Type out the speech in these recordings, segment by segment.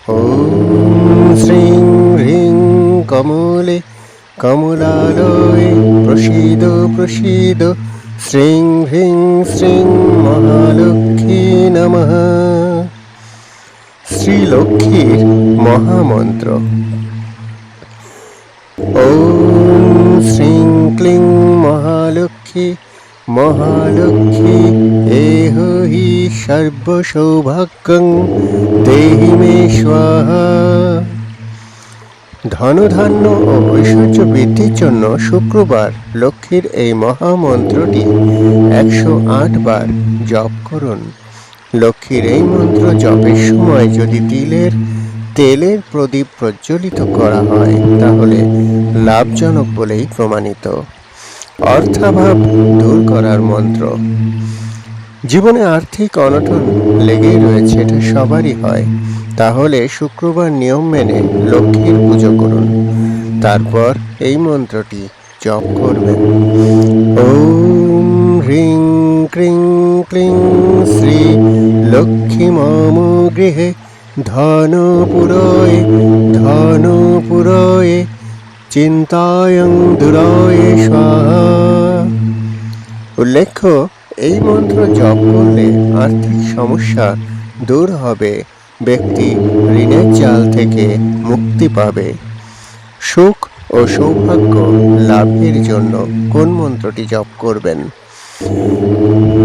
ॐ श्रीं ह्रीं कमले कमलालये प्रसीद प्रसीद শ্রীং হ্রিং শ্রীং মহালক্ষ্মী নমঃ শ্রীলক্ষ্মীর মহামন্ত্র ওম শ্রীং ক্লিং মহালক্ষ্মী মহালক্ষ্মী হি সর্বসৌভাগ্যং। দেহি মে স্বাহা। ধনধান্য ও ঐশ্বর্য বৃদ্ধির জন্য শুক্রবার লক্ষ্মীর এই মহামন্ত্রটি একশো আট বার জপ করুন। লক্ষ্মীর এই মন্ত্র জপের সময় যদি তিলের, তেলের প্রদীপ প্রজ্বলিত করা হয়, তাহলে লাভজনক বলেই প্রমাণিত। অর্থাভাব দূর করার মন্ত্র। জীবনে আর্থিক অনটন লেগেই রয়েছে, এটা সবারই হয়। তাহলে শুক্রবার নিয়ম মেনে লক্ষ্মীর পুজো করুন। তারপর এই মন্ত্রটি জপ করবেন। ওম হ্রিং ক্রিং ক্লিং শ্রী লক্ষ্মী মম গৃহে ধন পুরয়ে ধন পুরয়ে চিন্তায়ং দুরয়ে, স্বাহা উল্লেখ্য, এই মন্ত্র জপ করলে আর্থিক সমস্যা দূর হবে। ব্যক্তি ঋণের জাল থেকে মুক্তি পাবে। সুখ ও সৌভাগ্য লাভের জন্য কোন মন্ত্রটি জপ করবেন?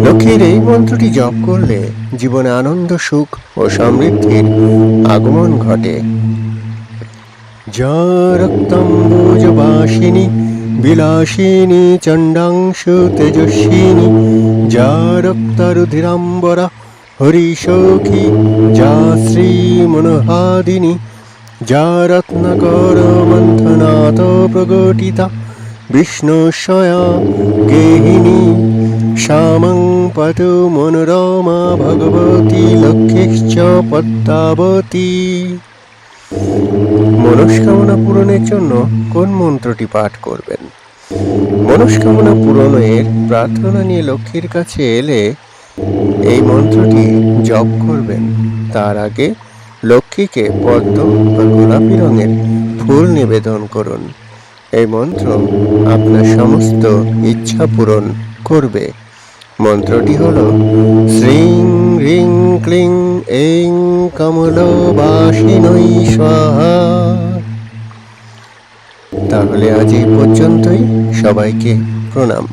লক্ষ্মীর এই মন্ত্রটি জপ করলে জীবনে আনন্দ, সুখ ও সমৃদ্ধির আগমন ঘটে। যা রক্তম্বুজবাসিনী বিলাসিনী, চণ্ডাংশু, তেজস্বিনী, যা রক্তারুধিরাম্বরা, হরিশোখী, যা শ্রী মনোহাদিনী যা রত্নকর মন্থনাথ প্রগটিতা, বিষ্ণুশয়া, গেহিনী, শ্যামং পটু মনোরমা, ভগবতী লক্ষ্মীশ্চ পদ্মাবতী। মনস্কামনা পূরণের জন্য কোন মন্ত্রটি পাঠ করবেন? মনস্কামনা পূরণের প্রার্থনা নিয়ে লক্ষ্মীর কাছে এলে এই মন্ত্রটি জপ করবেন। তার আগে লক্ষ্মীকে পদ্ম বা গোলাপি রঙের ফুল নিবেদন করুন। এই মন্ত্র আপনার সমস্ত ইচ্ছা পূরণ করবে। মন্ত্রটি হল, শ্রীং রিং ক্লিং, এইং কমলবাসিনৈ স্বাহা। তাহলে আজ এই পর্যন্তই সবাইকে প্রণাম।